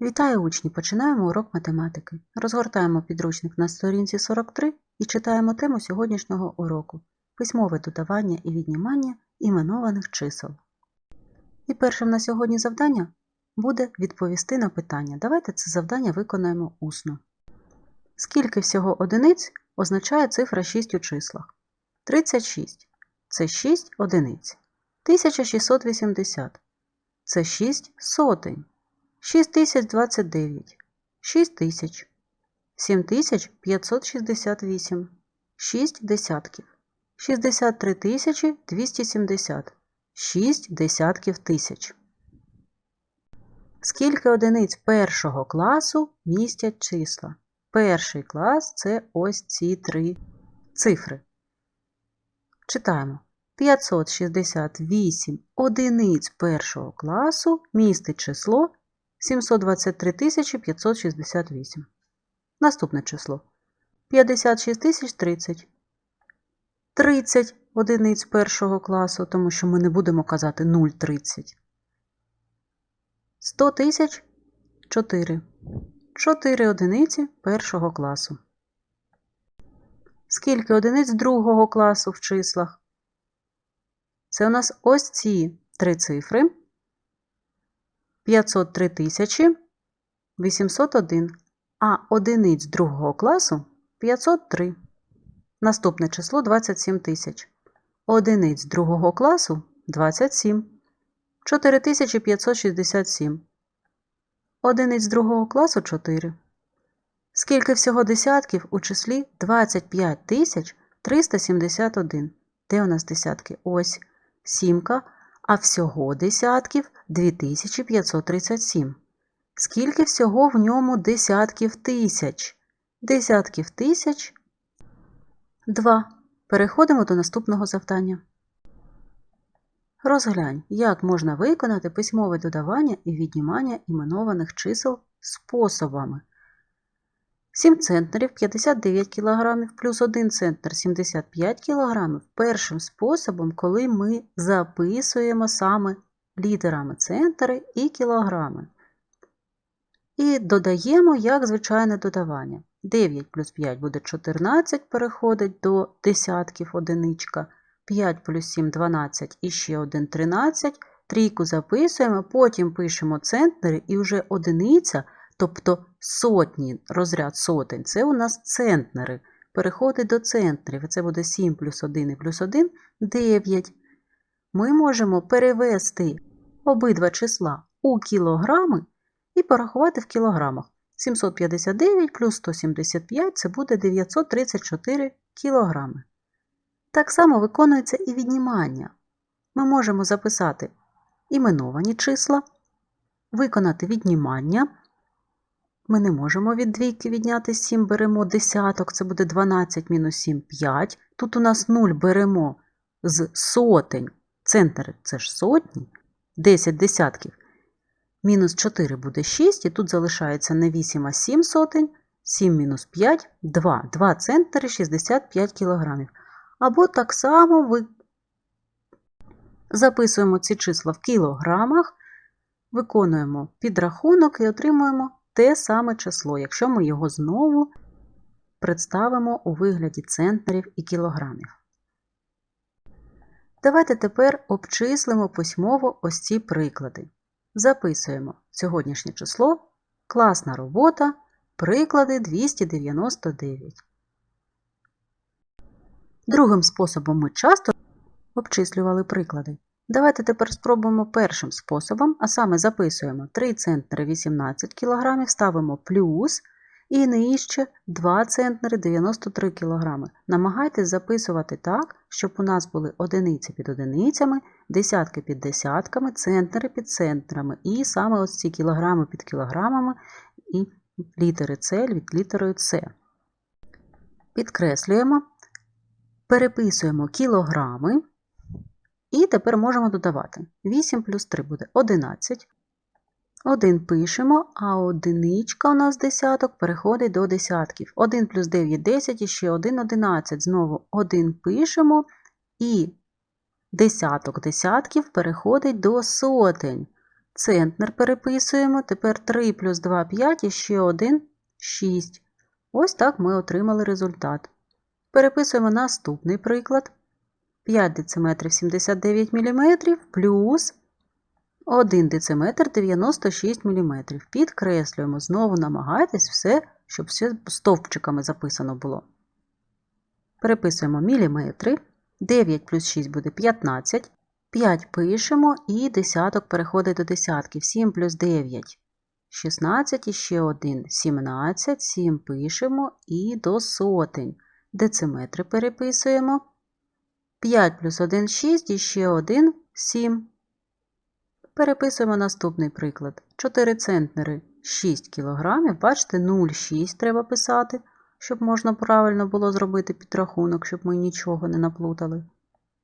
Вітаю учні! Починаємо урок математики. Розгортаємо підручник на сторінці 43 і читаємо тему сьогоднішнього уроку письмове додавання і віднімання іменованих чисел. І першим на сьогодні завдання буде відповісти на питання. Давайте це завдання виконаємо усно. Скільки всього одиниць означає цифра 6 у числах? 36 це 6 одиниць. 1680 це 6 сотень. 6029, 6000, 7568, 6 десятків, 63270, 6 десятків тисяч. Скільки одиниць першого класу містять числа? Перший клас це ось ці три цифри. Читаємо. 568 одиниць першого класу містить число 723 568. Наступне число 56 030. 30 одиниць першого класу, тому що ми не будемо казати 0,30. 100 тисяч 4. 4 одиниці першого класу. Скільки одиниць другого класу в числах? Це у нас ось ці три цифри. 503 тисячі 801, а одиниць другого класу 503. Наступне число 27 тисяч. Одиниць другого класу 27. 4567. Одиниць другого класу 4. Скільки всього десятків у числі 25 371. Де у нас десятки? Ось сімка, а всього десятків 2537. Скільки всього в ньому десятків тисяч? Десятків тисяч 2. Переходимо до наступного завдання. Розглянь, як можна виконати письмове додавання і віднімання іменованих чисел способами. 7 центнерів 59 кг плюс 1 центнер 75 кг першим способом, коли ми записуємо саме літерами центри і кілограми. І додаємо як звичайне додавання. 9 плюс 5 буде 14, переходить до десятків одиничка. 5 плюс 7 12 і ще 1 13. Трійку записуємо, потім пишемо центнери і вже одиниця, тобто сотні, розряд сотень, це у нас центнери. Переходить до центрів. Це буде 7 плюс 1 і плюс 1 9. Ми можемо перевести обидва числа у кілограми і порахувати в кілограмах. 759 плюс 175 це буде 934 кілограми. Так само виконується і віднімання. Ми можемо записати іменовані числа, виконати віднімання. Ми не можемо від двійки відняти 7, беремо десяток, це буде 12 мінус 7 5. Тут у нас 0 беремо з сотень. Центр це ж сотні, 10 десятків. Мінус 4 буде 6, і тут залишається не 8, а 7 сотень. 7 мінус 5 2. 2 центри 65 кілограмів. Або так само ви записуємо ці числа в кілограмах, виконуємо підрахунок і отримуємо те саме число, якщо ми його знову представимо у вигляді центнерів і кілограмів. Давайте тепер обчислимо письмово ось ці приклади. Записуємо сьогоднішнє число, класна робота, приклади 299. Другим способом ми часто обчислювали приклади. Давайте тепер спробуємо першим способом, а саме записуємо 3 центнери 18 кг, ставимо плюс і нижче 2 центнери 93 кг. Намагайтесь записувати так, щоб у нас були одиниці під одиницями, десятки під десятками, центнери під центрами. І саме ось ці кілограми під кілограмами і літери С від літерою С. Підкреслюємо, переписуємо кілограми. І тепер можемо додавати. 8 плюс 3 буде 11. 1 пишемо, а одиничка у нас десяток переходить до десятків. 1 плюс 9 10 і ще 1 11. Знову 1 пишемо, і десяток десятків переходить до сотень. Центнер переписуємо. Тепер 3 плюс 2 5 і ще 1 6. Ось так ми отримали результат. Переписуємо наступний приклад. 5 дециметрів 79 мм плюс 1 дециметр 96 мм. Підкреслюємо, знову намагайтесь все, щоб все стовпчиками записано було. Переписуємо міліметри. 9 плюс 6 буде 15. 5 пишемо і десяток переходить до десятків. 7 плюс 9 16 і ще 1 17. 7 пишемо і до сотень. Дециметри переписуємо. 5 плюс 1 6 і ще 1 7. Переписуємо наступний приклад. 4 центнери 6 кг. Бачите, 0,6 треба писати, щоб можна правильно було зробити підрахунок, щоб ми нічого не наплутали.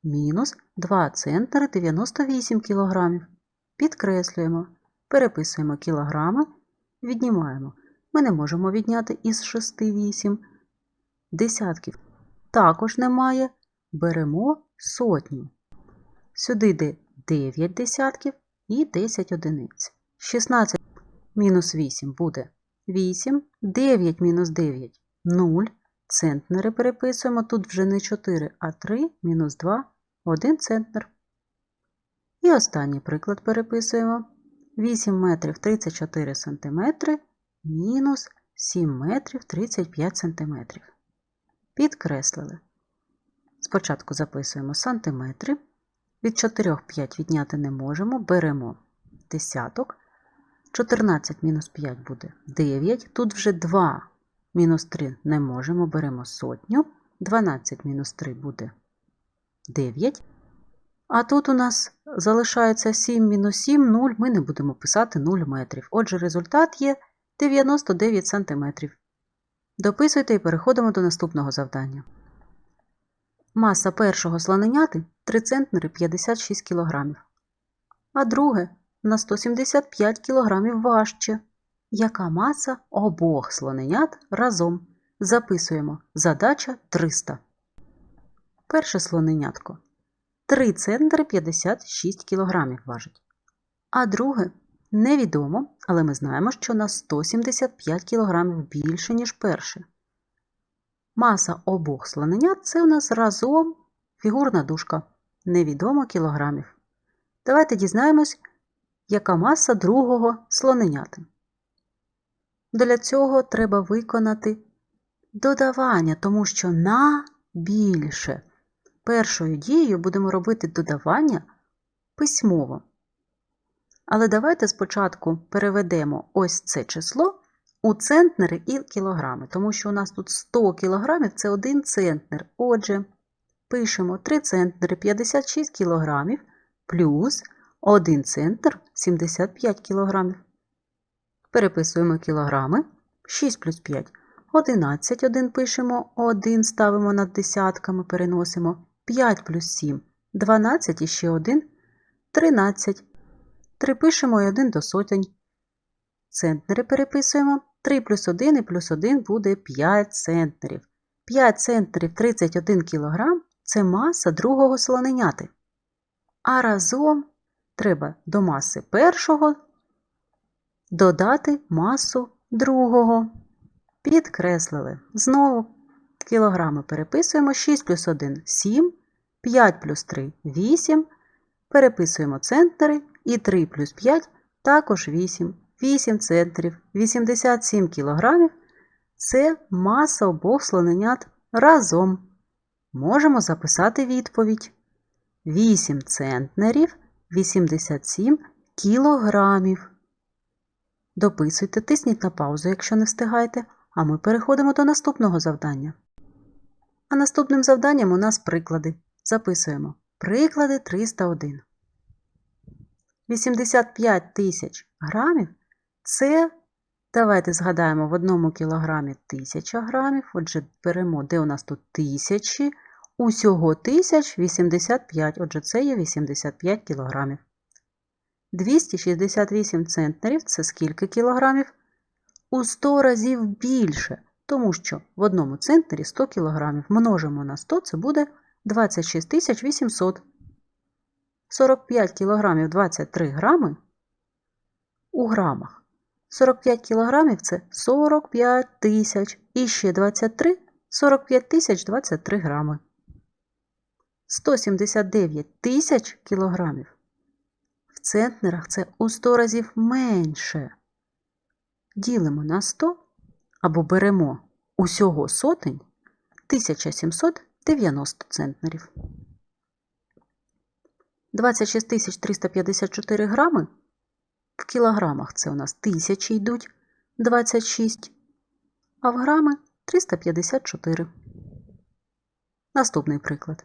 Мінус 2 центнери 98 кг. Підкреслюємо. Переписуємо кілограми, віднімаємо. Ми не можемо відняти із 6 8. Десятків також немає. Беремо сотню. Сюди йде 9 десятків і 10 одиниць. 16 мінус 8 буде 8, 9 мінус 9 0. Центнери переписуємо. Тут вже не 4, а 3 мінус 2 1 центнер. І останній приклад переписуємо. 8 метрів 34 сантиметри мінус 7 метрів 35 сантиметрів. Підкреслили. Спочатку записуємо сантиметри. Від 4 5 відняти не можемо. Беремо десяток. 14 мінус 5 буде 9. Тут вже 2 мінус 3 не можемо. Беремо сотню. 12 мінус 3 буде 9. А тут у нас залишається 7 мінус 7, 0. Ми не будемо писати 0 метрів. Отже, результат є 99 сантиметрів. Дописуйте і переходимо до наступного завдання. Маса першого слоненяти 3 центнери 56 кг, а друге на 175 кг важче. Яка маса обох слоненят разом? Записуємо задача 300. Перше слоненятко 3 центнери 56 кг важить. А друге невідомо, але ми знаємо, що на 175 кг більше, ніж перше. Маса обох слоненят це у нас разом фігурна дужка. Невідомо кілограмів. Давайте дізнаємось, яка маса другого слоненяти. Для цього треба виконати додавання, тому що на більше. Першою дією будемо робити додавання письмово. Але давайте спочатку переведемо ось це число у центнери і кілограми, тому що у нас тут 100 кілограмів це 1 центнер. Отже, пишемо 3 центнери 56 кілограмів плюс 1 центнер 75 кілограмів. Переписуємо кілограми. 6 плюс 5 11, 1 пишемо, 1 ставимо над десятками, переносимо. 5 плюс 7 12 і ще 1 13. 3 пишемо і 1 до сотень. Центнери переписуємо. 3 плюс 1 і плюс 1 буде 5 центнерів. 5 центнерів 31 кг це маса другого слоненяти. А разом треба до маси першого додати масу другого. Підкреслили. Знову кілограми переписуємо 6 плюс 1 7, 5 плюс 3 8. Переписуємо центнери і 3 плюс 5 також 8. 8 центрів, 87 кілограмів – це маса обох слоненят разом. Можемо записати відповідь. 8 центнерів 87 кілограмів. Дописуйте, тисніть на паузу, якщо не встигаєте, а ми переходимо до наступного завдання. А наступним завданням у нас приклади. Записуємо. Приклади 301. 85 тисяч грамів це, давайте згадаємо, в одному кілограмі 1000 грамів. Отже, беремо, де у нас тут тисячі. Усього 1085, отже, це є 85 кілограмів. 268 центнерів це скільки кілограмів? У 100 разів більше, тому що в одному центнері 100 кілограмів множимо на 100, це буде 26 800. 45 кілограмів 23 грами у грамах. 45 кілограмів – це 45 тисяч. І ще 23 – 45 тисяч 23 грами. 179 тисяч кілограмів. В центнерах це у 100 разів менше. Ділимо на 100 або беремо усього сотень 1790 центнерів. 26 354 грами в кілограмах це у нас тисячі йдуть 26, а в грами 354. Наступний приклад.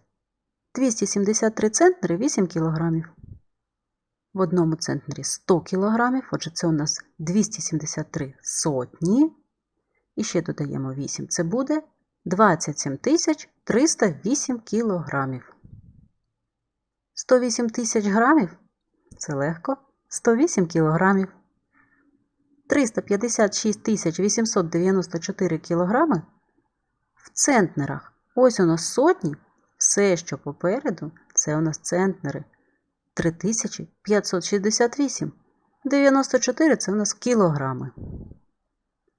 273 центнери 8 кілограмів. В одному центнері 100 кілограмів, отже, це у нас 273 сотні. І ще додаємо 8. Це буде 27 308 кілограмів. 108 тисяч грамів це легко. 108 кілограмів. 356 894 кілограми в центнерах. Ось у нас сотні. Все, що попереду, це у нас центнери. 3568. 94 це у нас кілограми.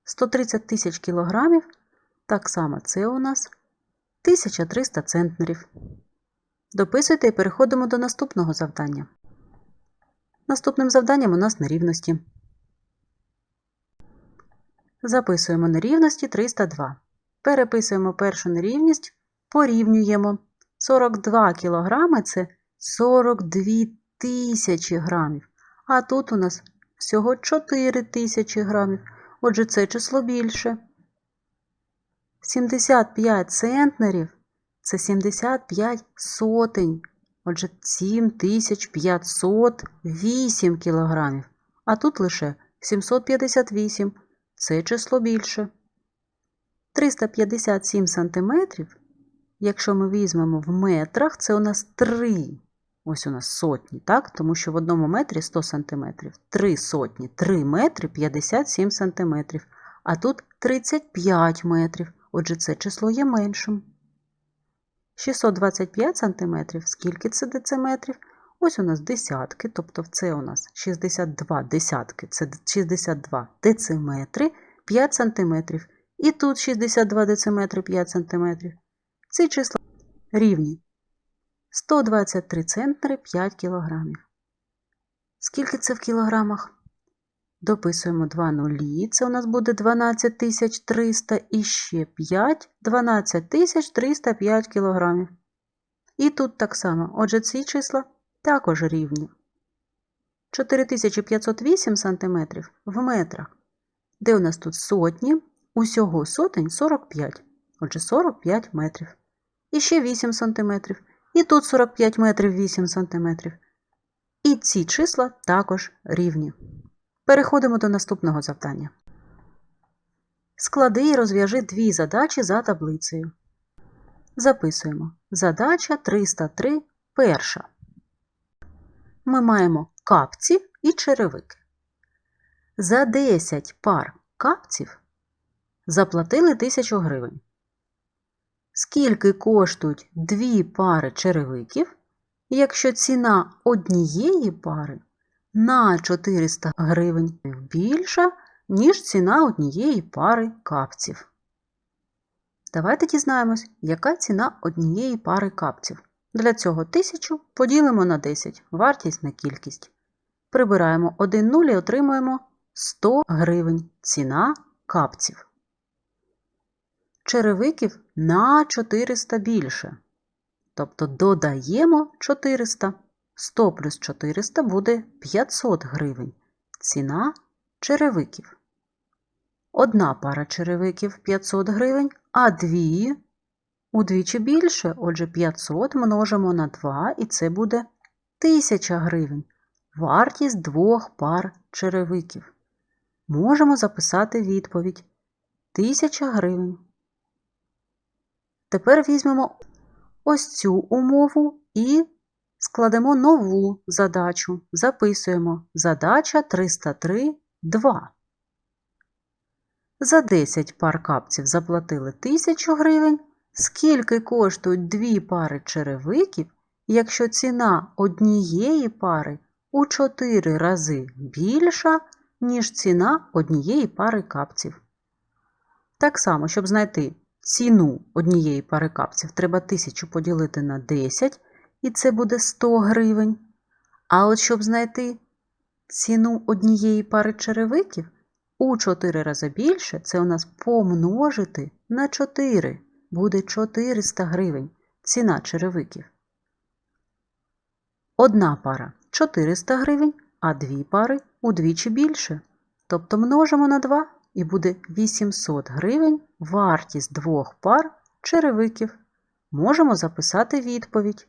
130 тисяч кілограмів. Так само це у нас 1300 центнерів. Дописуйте і переходимо до наступного завдання. Наступним завданням у нас нерівності. Записуємо нерівності 302. Переписуємо першу нерівність, порівнюємо. 42 кілограми – це 42 тисячі грамів. А тут у нас всього 4 тисячі грамів. Отже, це число більше. 75 центнерів – це 75 сотень. Отже, 7508 кілограмів. А тут лише 758. Це число більше. 357 сантиметрів. Якщо ми візьмемо в метрах, це у нас 3. Ось у нас сотні, так? Тому що в одному метрі 100 сантиметрів. 3 сотні, 3 метри 57 сантиметрів. А тут 35 метрів. Отже, це число є меншим. 625 сантиметрів. Скільки це дециметрів? Ось у нас десятки, тобто це у нас 62 десятки, це 62 дециметри 5 сантиметрів. І тут 62 дециметри 5 сантиметрів. Ці числа рівні 123 центри 5 кілограмів. Скільки це в кілограмах? Дописуємо 2 нулі, це у нас буде 12300 і ще 5, 12305 кілограмів. І тут так само. Отже, ці числа також рівні. 4508 см в метрах. Де у нас тут сотні? Усього сотень 45. Отже, 45 метрів. І ще 8 см. І тут 45 метрів 8 см. І ці числа також рівні. Переходимо до наступного завдання. Склади і розв'яжи дві задачі за таблицею. Записуємо. Задача 303 перша. Ми маємо капці і черевики. За 10 пар капців заплатили 1000 гривень. Скільки коштують дві пари черевиків, якщо ціна однієї пари на 400 гривень більша, ніж ціна однієї пари капців. Давайте дізнаємось, яка ціна однієї пари капців. Для цього 1000 поділимо на 10, вартість на кількість. Прибираємо 1 0 і отримуємо 100 гривень ціна капців. Черевиків на 400 більше. Тобто додаємо 400. 100 плюс 400 буде 500 гривень. Ціна черевиків. Одна пара черевиків 500 гривень, а дві удвічі більше. Отже, 500 множимо на 2, і це буде 1000 гривень. Вартість двох пар черевиків. Можемо записати відповідь 1000 гривень. Тепер візьмемо ось цю умову і Складемо нову задачу. Записуємо задача 303 2. За 10 пар капців заплатили 1000 гривень. Скільки коштують дві пари черевиків, якщо ціна однієї пари у 4 рази більша, ніж ціна однієї пари капців. Так само, щоб знайти ціну однієї пари капців, треба 1000 поділити на 10, і це буде 100 гривень. А от щоб знайти ціну однієї пари черевиків у 4 рази більше, це у нас помножити на 4. Буде 400 гривень ціна черевиків. Одна пара 400 гривень, а дві пари удвічі більше. Тобто множимо на 2 і буде 800 гривень вартість двох пар черевиків. Можемо записати відповідь.